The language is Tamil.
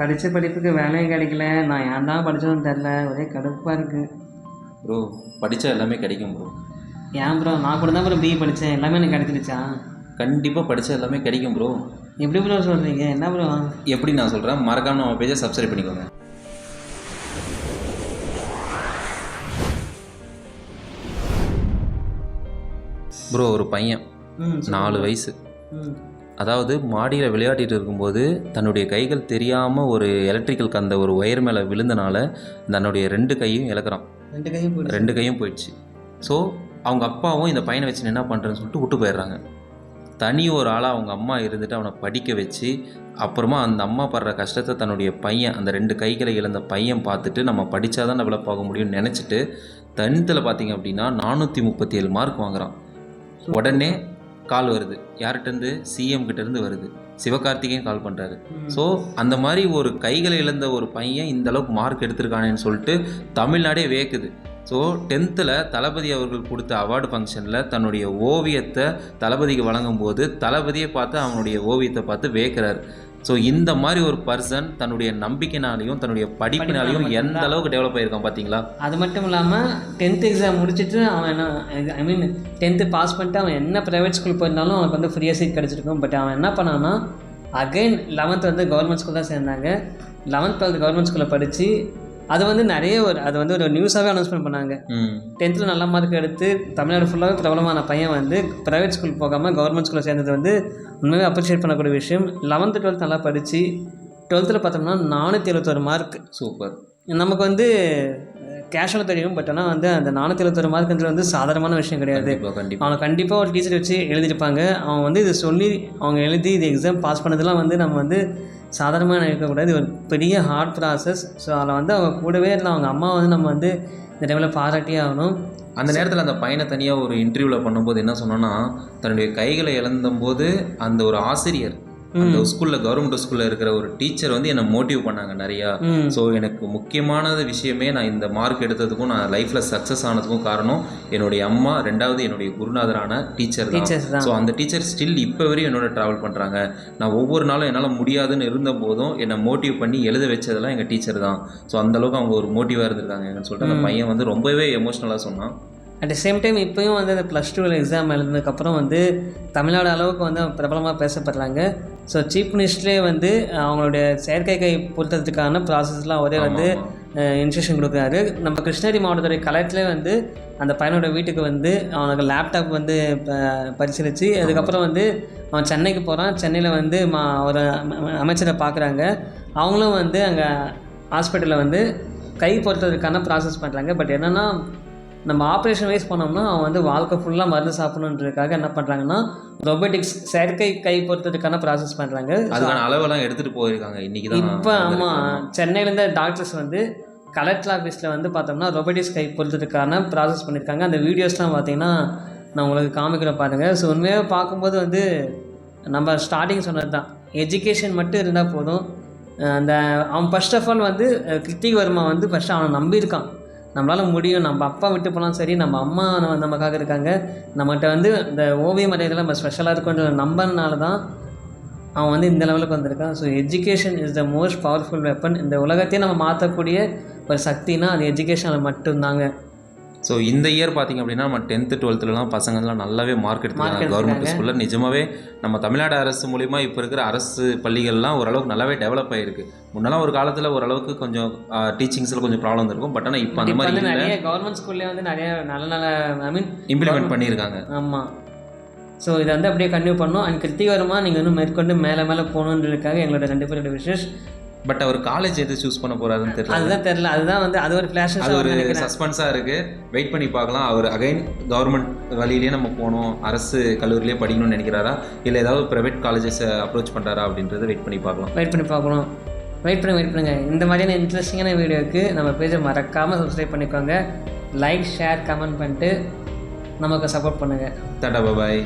படித்த படிப்புக்கு வேலையும் கிடைக்கல. நான் ஏன் தான் படித்தோன்னு தெரில ஒரே கடுப்பாக இருக்குது ப்ரோ படித்தா எல்லாமே கிடைக்கும் ப்ரோ ஏன் ப்ரோ நான் கூட தான் ப்ரோ பிஇ படித்தேன் எல்லாமே எனக்கு கிடைச்சிருச்சா? கண்டிப்பாக படித்தா எல்லாமே கிடைக்கும் ப்ரோ எப்படி ப்ரோ சொல்கிறீங்க என்ன ப்ரோ எப்படி நான் சொல்கிறேன் மறக்காம நம்ம பேஜை சப்ஸ்கிரைப் பண்ணிக்கோங்க. ப்ரோ ஒரு பையன். நாலு வயசு. அதாவது மாடியில் விளையாடிட்டு இருக்கும்போது தன்னுடைய கைகள் தெரியாமல் ஒரு எலக்ட்ரிக்கல் கந்த ஒரு ஒயர் மேலே விழுந்தனால தன்னுடைய ரெண்டு கையும் இழக்கிறான். ரெண்டு கையும் ரெண்டு கையும் போயிடுச்சு. ஸோ அவங்க அப்பாவும் இந்த பையனை வச்சு என்ன பண்ணுறேன்னு சொல்லிட்டு விட்டு போயிடுறாங்க. தனி ஒரு ஆளாக அவங்க அம்மா இருந்துட்டு அவனை படிக்க வச்சு அப்புறமா அந்த அம்மா படுற கஷ்டத்தை தன்னுடைய பையன் அந்த ரெண்டு கைகளை இழந்த பையன் பார்த்துட்டு நம்ம படித்தா தான் டெவலப் ஆக முடியும்னு நினச்சிட்டு டென்த்தில் பார்த்தீங்க அப்படின்னா நானூற்றி முப்பத்தி ஏழு மார்க் வாங்குறான். உடனே கால் வருது. யார்கிட்டேருந்து? சிஎம் கிட்டேருந்து வருது. சிவகார்த்திகேயன் கால் பண்ணுறாரு ஸோ அந்த மாதிரி ஒரு கைகளை இழந்த ஒரு பையன் இந்த அளவுக்கு மார்க் எடுத்திருக்கானேன்னு சொல்லிட்டு தமிழ்நாடே வேக்குது. ஸோ டென்த்தில் தளபதி அவர்கள் கொடுத்த அவார்டு ஃபங்க்ஷனில் தன்னுடைய ஓவியத்தை தளபதிக்கு வழங்கும் போது தளபதியை பார்த்து அவனுடைய ஓவியத்தை பார்த்து வேக்கிறார். ஸோ இந்த மாதிரி ஒரு பர்சன் தன்னுடைய நம்பிக்கைனாலையும் தன்னுடைய படிப்பினாலையும் எந்த அளவுக்கு டெவலப் ஆயிருக்கான் பார்த்தீங்களா அது மட்டும் இல்லாமல் டென்த் எக்ஸாம் முடிச்சுட்டு அவன் என்ன ஐ மீன் டென்த்து பாஸ் பண்ணிட்டு அவன் என்ன ப்ரைவேட் ஸ்கூல் போயிருந்தாலும் அவனுக்கு வந்து ஃப்ரீயாக சீட் கிடச்சிருக்கும். பட் அவன் என்ன பண்ணான்னா அகைன் லெவன்த் வந்து கவர்மெண்ட் ஸ்கூல் தான் சேர்ந்தாங்க. லெவன்த் டுவெல்த் கவர்மெண்ட் ஸ்கூலில் படித்து அது வந்து நிறைய ஒரு அது வந்து ஒரு நியூஸாகவே அனௌன்ஸ்மெண்ட் பண்ணாங்க. டென்த்தில் நல்ல மார்க் எடுத்து தமிழ்நாடு ஃபுல்லாகவே பிரபலமான பையன் வந்து ப்ரைவேட் ஸ்கூல் போகாமல் கவர்மெண்ட் ஸ்கூலில் சேர்ந்தது வந்து உண்மையாக அப்ரிஷியேட் பண்ணக்கூடிய விஷயம். லெவன்த்து டுவெல்த் நல்லா படித்து டுவெல்த்தில் பார்த்தோம்னா நானூற்றி எழுபத்தொரு மார்க் சூப்பர். நமக்கு வந்து கேஷுவலாக தெரியும் பட் ஆனால் வந்து அந்த நானூற்றி எழுபத்தொரு மார்க்ன்றது வந்து சாதாரணமான விஷயம் கிடையாது. அவனை கண்டிப்பாக ஒரு டீச்சர் வச்சு எழுதியிருப்பாங்க. அவன் வந்து இதை சொல்லி அவங்க எழுதி இது எக்ஸாம் பாஸ் பண்ணதெல்லாம் வந்து நம்ம வந்து சாதாரணமாக நினைக்கக்கூடாது. இது ஒரு பெரிய ஹார்ட் ப்ராசஸ் ஸோ அதில் வந்து அவங்க கூடவே இருந்தால் அவங்க அம்மா வந்து நம்ம வந்து இந்த டைமில் பாராட்டியே ஆகணும். அந்த நேரத்தில் அந்த பையனை தனியாக ஒரு இன்டர்வியூவில் பண்ணும்போது என்ன சொன்னோன்னா தன்னுடைய கைகளை இழந்தபோது அந்த ஒரு ஆசிரியர் அந்த ஸ்கூலில் கவர்மெண்ட் ஸ்கூலில் இருக்கிற ஒரு டீச்சர் வந்து என்னை மோட்டிவ் பண்ணாங்க நிறையா. ஸோ எனக்கு முக்கியமானது விஷயமே நான் இந்த மார்க் எடுத்ததுக்கும் நான் லைஃப்பில் சக்ஸஸ் ஆனதுக்கும் காரணம் என்னுடைய அம்மா ரெண்டாவது என்னுடைய குருநாதரான டீச்சர் தான். ஸோ அந்த டீச்சர் ஸ்டில் இப்போ வரையும் என்னோட ட்ராவல் பண்ணுறாங்க நான் ஒவ்வொரு நாளும் என்னால் முடியாதுன்னு இருந்த போதும் என்னை மோட்டிவ் பண்ணி எழுத வச்சதெல்லாம் எங்கள் டீச்சர் தான். ஸோ அந்தளவுக்கு அவங்க ஒரு மோட்டிவாக இருந்திருக்காங்கன்னு சொல்லிட்டு அந்த பையன் வந்து ரொம்பவே எமோஷ்னலாக சொன்னான். அட் த சேம் டைம் இப்போயும் வந்து அந்த ப்ளஸ் டூவில் எக்ஸாம் எழுதுனதுக்கப்புறம் வந்து தமிழ்நாடு அளவுக்கு வந்து பிரபலமாக பேசப்படுறாங்க. ஸோ சீஃப் மினிஸ்டரே வந்து அவங்களுடைய செயற்கை கை பொருத்தத்துக்கான ப்ராசஸ்லாம் அவரே வந்து இன்ஸ்ட்ரக்ஷன் கொடுக்குறாரு. நம்ம கிருஷ்ணகிரி மாவட்டத்துடைய கலெக்டரே வந்து அந்த பையனோட வீட்டுக்கு வந்து அவனுக்கு லேப்டாப் வந்து பரிசீலித்து அதுக்கப்புறம் வந்து அவன் சென்னைக்கு போகிறான் சென்னையில் வந்து மா ஒரு அம- அமைச்சரை பார்க்குறாங்க அவங்களும் வந்து அங்கே ஹாஸ்பிட்டலில் வந்து கை பொறுத்ததுக்கான ப்ராசஸ் பண்ணுறாங்க பட் என்னென்னா நம்ம ஆப்ரேஷன் வைஸ் பண்ணோம்னா அவன் வந்து வாழ்க்கை ஃபுல்லாக மருந்து சாப்பிடணுன்றதுக்காக என்ன பண்ணுறாங்கன்னா ரொபோட்டிக்ஸ் செயற்கை கை பொறுத்ததுக்கான ப்ராசஸ் பண்ணுறாங்க அதுக்கான அளவெல்லாம் எடுத்துகிட்டு போயிருக்காங்க. இன்றைக்கி தான் இப்போ ஆமாம் சென்னையிலேருந்து டாக்டர்ஸ் வந்து கலெக்டர் ஆஃபீஸில் வந்து பார்த்தோம்னா ரொபோட்டிக்ஸ் கை பொறுத்ததுக்கான ப்ராசஸ் பண்ணியிருக்காங்க அந்த வீடியோஸ்லாம் பார்த்தீங்கன்னா நான் உங்களுக்கு காமிக்கிறேன் பாருங்கள் ஸோ உண்மையாக பார்க்கும்போது வந்து நம்ம ஸ்டார்டிங் சொன்னது தான் எஜுகேஷன் மட்டும் இருந்தால் போதும். அந்த அவன் ஃபர்ஸ்ட் ஆஃப் ஆல் வந்து கிருத்திக் வர்மா வந்து ஃபஸ்ட்டு அவனை நம்பியிருக்கான். நம்மளால் முடியும். நம்ம அப்பா விட்டு போனாலும் சரி நம்ம அம்மா நம்ம நமக்காக இருக்காங்க. நம்மகிட்ட வந்து இந்த ஓவியம் வரையறதுல நம்ம ஸ்பெஷலாக இருக்குன்ற நம்பனால தான் அவன் வந்து இந்த லெவலுக்கு வந்திருக்கான். So education is the most powerful weapon இந்த உலகத்தையே நம்ம மாற்றக்கூடிய ஒரு சக்தினா அது எஜுகேஷனில் மட்டும்தாங்க. ஸோ இந்த இயர் பார்த்தீங்க அப்படின்னா நம்ம டென்த்து டுவெல்த்துலலாம் பசங்கள்லாம் நல்லாவே மார்க் எடுத்துருக்காங்க. கவர்மெண்ட் ஸ்கூலில் நிஜமாவே நம்ம தமிழ்நாடு அரசு மூலிமா இப்போ இருக்கிற அரசு பள்ளிகள்லாம் ஓரளவுக்கு நல்லாவே டெவலப் ஆகிருக்கு முன்னெல்லாம் ஒரு காலத்தில் ஓரளவுக்கு கொஞ்சம் டீச்சிங்ஸில் கொஞ்சம் ப்ராப்ளம் இருக்கும் பட் ஆனால் இப்போ அந்த மாதிரி நிறைய கவர்மெண்ட் ஸ்கூல்லேயே வந்து நிறைய நல்ல நல்ல ஐ மீன் இம்ப்ளிமெண்ட் பண்ணியிருக்காங்க. ஆமாம் ஸோ இதை வந்து அப்படியே கன்டினியூ பண்ணோம் அண்ட் கிருத்திகரமா நீங்கள் இன்னும் மேற்கொண்டு மேலே மேலே போகணுன்றதுக்காக எங்களோட ரெண்டு பேரோட விஷஸ் பட் அவர் காலேஜ் எது சூஸ் பண்ண போறாருன்னு தெரியல. அதுதான் தெரில அதுதான் வந்து அது ஒரு ஃப்ளாஷஸ் அது ஒரு சஸ்பென்ஸாக இருக்குது வெயிட் பண்ணி பார்க்கலாம். அவர் அகைன் கவர்மெண்ட் வழியிலேயே நம்ம போகணும். அரசு கல்லூரியிலே படிக்கணும்னு நினைக்கிறாரா? இல்லை ஏதாவது ப்ரைவேட் காலேஜஸை அப்ரோச் பண்ணுறாரா அப்படின்றத வெயிட் பண்ணி பார்க்கலாம். வெயிட் பண்ணி பார்க்கணும். வெயிட் பண்ணி வெயிட் பண்ணுங்க. இந்த மாதிரியான இன்ட்ரெஸ்டிங்கான வீடியோக்கு நம்ம பேஜை மறக்காமல் சப்ஸ்கிரைப் பண்ணிக்கோங்க. லைக் ஷேர் கமெண்ட் பண்ணிட்டு நமக்கு சப்போர்ட் பண்ணுங்கள் டாடா பாய்